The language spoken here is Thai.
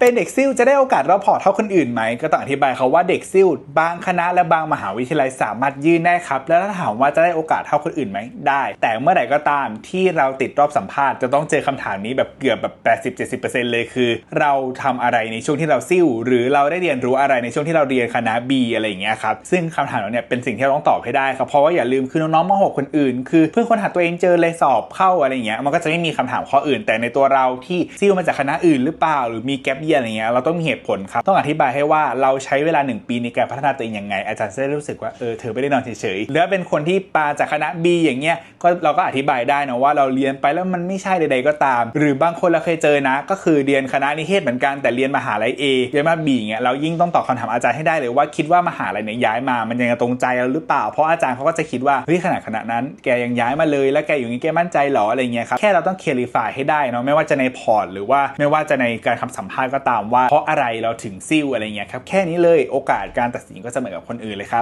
เป็นเด็กซิ่วจะได้โอกาสรอบพอร์ตเท่าคนอื่นไหม ก็ต้องอธิบายเขาว่าเด็กซิ่วบางคณะและบางมหาวิทยาลัยสามารถยื่นได้ครับ แล้วถ้าถามว่าจะได้โอกาสเท่าคนอื่นไหมได้ แต่เมื่อไหร่ก็ตามที่เราติดรอบสัมภาษณ์จะต้องเจอคำถามนี้แบบเกือบแบบ 80-70%เลยคือ เราทำอะไรในช่วงที่เราซิ่วหรือเราได้เรียนรู้อะไรในช่วงที่เราเรียนคณะ B อะไรอย่างเงี้ยครับซึ่งคำถามเหล่าเนี้เป็นสิ่งที่เราต้องตอบให้ได้ครับเพราะว่าอย่าลืมคือน้องๆม .6 คนอื่น คือเพื่อนคนหาตัวเองเจอเลยสอบเข้าอะไรอย่างเงี้ยมันก็จะไม่มีคำถามข้ออื่น แต่ในตัวเราที่ซิ่วมาจากคณะอื่นหรือเปล่า หรือมีแกลบเยียอะไรเงี้ยเราต้องมีเหตุผลครับ ต้องอธิบายให้ว่าเราใช้เวลา 1 ปีในการพัฒนาตัวเองยังไง อาจารย์จะได้รู้สึกว่าเออเธอไม่ได้นอนเฉยๆหรือว่าเป็นคนที่ปาจากคณะ B อย่างเงี้ยก็เราก็อธิบายได้นะว่าเราเรียนไปแล้วมันไม่ใช่ใด ๆก็ตาม หรือบางคนเราเคยเจอนะ ก็คือเรียนคณะนิเทศเหมือนกันแต่เรียนมหาลัย A เรียนมา B เงี้ยเรายิ่งต้องตอบคำถามอาจารย์ให้ได้เลยว่าคิดว่ามหาลัยเนี่ยย้ายมามันยังตรงใจเราหรือเปล่า เพราะอาจารย์เขาก็จะคิดว่าเฮ้ยขนาดคณะนั้น แกยังย้ายมาเลย แล้วแกอยู่นี้แกมั่นใจหรออะไรเงี้ยครับแค่เราต้องเคลียร์ไฟให้ได้เนาะไม่ว่าจะในพอร์ตหรือว่าไม่ว่าจะในการคำสัมภาษณ์ก็ตามว่าเพราะอะไรเราถึงซิ่วอะไรเงี้ยครับแค่นี้เลยโอกาสการตัดสินก็จะเหมือนกับคนอื่นเลยครับ